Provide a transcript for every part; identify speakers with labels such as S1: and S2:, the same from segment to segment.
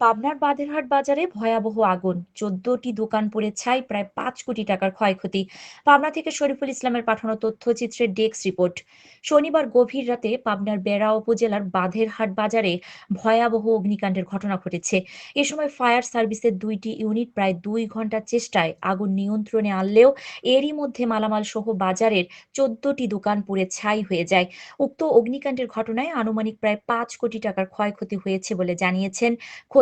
S1: পাবনার বাধেরহাট বাজারে ভয়াবহ আগুন। চোদ্দটি দোকান পুড়ে ছাই, প্রায় পাঁচ কোটি টাকার ক্ষয়ক্ষতি। পাবনা থেকে শরীফুল ইসলামের পাঠানো তথ্যচিত্রের ডেস্ক রিপোর্ট। শনিবার গভীর রাতে পাবনার বেড়া উপজেলার বাধেরহাট বাজারে ভয়াবহ অগ্নিকাণ্ডের ঘটনা ঘটেছে। এ সময় ফায়ার সার্ভিসের দুইটি ইউনিট প্রায় দুই ঘণ্টার চেষ্টায় আগুন নিয়ন্ত্রণে আনলেও এরই মধ্যে মালামাল সহ বাজারের চোদ্দটি দোকান পুড়ে ছাই হয়ে যায়। উক্ত অগ্নিকাণ্ডের ঘটনায় আনুমানিক প্রায় পাঁচ কোটি টাকার ক্ষয়ক্ষতি হয়েছে বলে জানিয়েছেন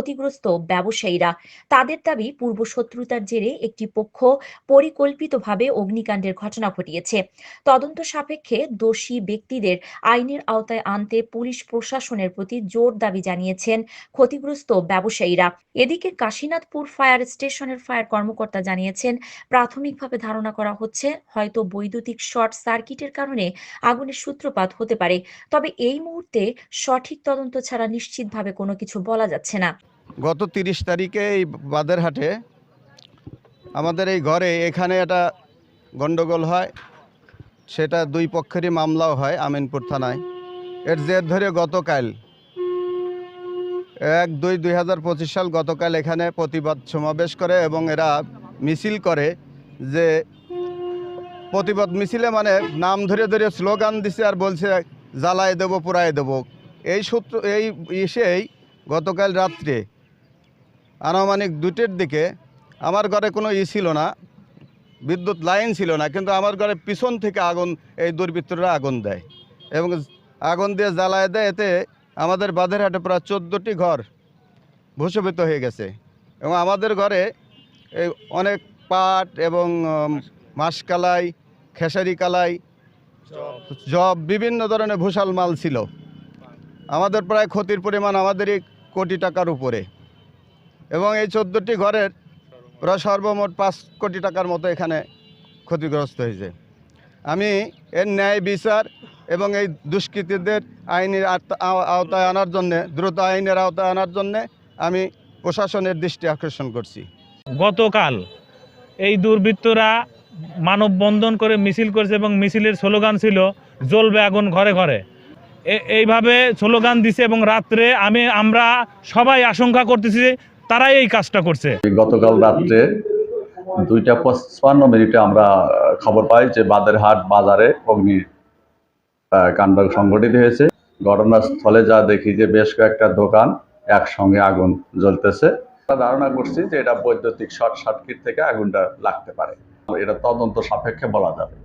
S1: ক্ষতিগ্রস্ত ব্যবসায়ীরা। তাদের দাবি পূর্ব শত্রুতার জেরে একটি পক্ষ পরিকল্পিতভাবে অগ্নিকাণ্ডের ঘটনা ঘটিয়েছে। তদন্ত সাপেক্ষে দোষী ব্যক্তিদের আইনের আওতায় আনতে পুলিশ প্রশাসনের প্রতি জোর দাবি জানিয়েছেন ক্ষতিগ্রস্ত ব্যবসায়ীরা। এদিকে কাশীনাথপুর ফায়ার স্টেশনের ফায়ার কর্মকর্তা জানিয়েছেন, প্রাথমিকভাবে ধারণা করা হচ্ছে হয়তো বৈদ্যুতিক শর্ট সার্কিটের কারণে আগুনের সূত্রপাত হতে পারে। তবে এই মুহূর্তে সঠিক তদন্ত ছাড়া নিশ্চিতভাবে কোনো কিছু বলা যাচ্ছে না।
S2: গত তিরিশ তারিখে এই বাদেরহাটে আমাদের এই ঘরে এখানে একটা গণ্ডগোল হয়, সেটা দুই পক্ষেরই মামলাও হয় আমিনপুর থানায়। এর জের ধরে গতকাল এক দুই দুই হাজার পঁচিশ সাল গতকাল এখানে প্রতিবাদ সমাবেশ করে এবং এরা মিছিল করে যে প্রতিবাদ মিছিলে মানে নাম ধরে ধরে স্লোগান দিছে আর বলছে, জ্বালায় দেবো পুরায় দেবো। এই সূত্র, এই ইসেই গতকাল রাত্রে আনুমানিক দুটের দিকে আমার ঘরে কোনো ই ছিল না, বিদ্যুৎ লাইন ছিল না, কিন্তু আমার ঘরে পিছন থেকে আগুন, এই দুর্বৃত্তরা আগুন দেয় এবং আগুন দিয়ে জ্বালায় দেয়, এতে আমাদের বাঁধেরহাটে প্রায় চোদ্দোটি ঘর ভূষবিত হয়ে গেছে এবং আমাদের ঘরে এই অনেক পাট এবং মাসকালাই খেসারি কালাই, জব বিভিন্ন ধরনের ভূষাল মাল ছিল। আমাদের প্রায় ক্ষতির পরিমাণ আমাদেরই কোটি টাকার উপরে। এবং এই চোদ্দোটি ঘরের প্রায় সর্বমোট পাঁচ কোটি টাকার মতো এখানে ক্ষতিগ্রস্ত হয়েছে। আমি এর ন্যায় বিচার এবং এই দুষ্কৃতীদের আইনের আওতা- আওতায় আনার জন্যে, দ্রুত আইনের আওতায় আনার জন্যে আমি প্রশাসনের দৃষ্টি আকর্ষণ করছি।
S3: গতকাল এই দুর্বৃত্তরা মানববন্ধন করে মিছিল করেছে এবং মিছিলের স্লোগান ছিল, জ্বলবে আগুন ঘরে ঘরে। এইভাবে স্লোগান দিছে এবং রাত্রে আমি আমরা সবাই আশঙ্কা করতেছি তারাই এই কাজটা করছে।
S4: গতকাল রাত্রে দুইটা পঁচপান্ন মিনিটে আমরা খবর পাই যে বাদেরহাট বাজারে অগ্নি কাণ্ড সংঘটিত হয়েছে। ঘটনাস্থলে যা দেখি যে বেশ কয়েকটা দোকান একসঙ্গে আগুন জ্বলতেছে। ধারণা করছি যে এটা বৈদ্যুতিক শর্ট সার্কিট থেকে আগুনটা লাগতে পারে। এটা তদন্ত সাপেক্ষে বলা যাবে।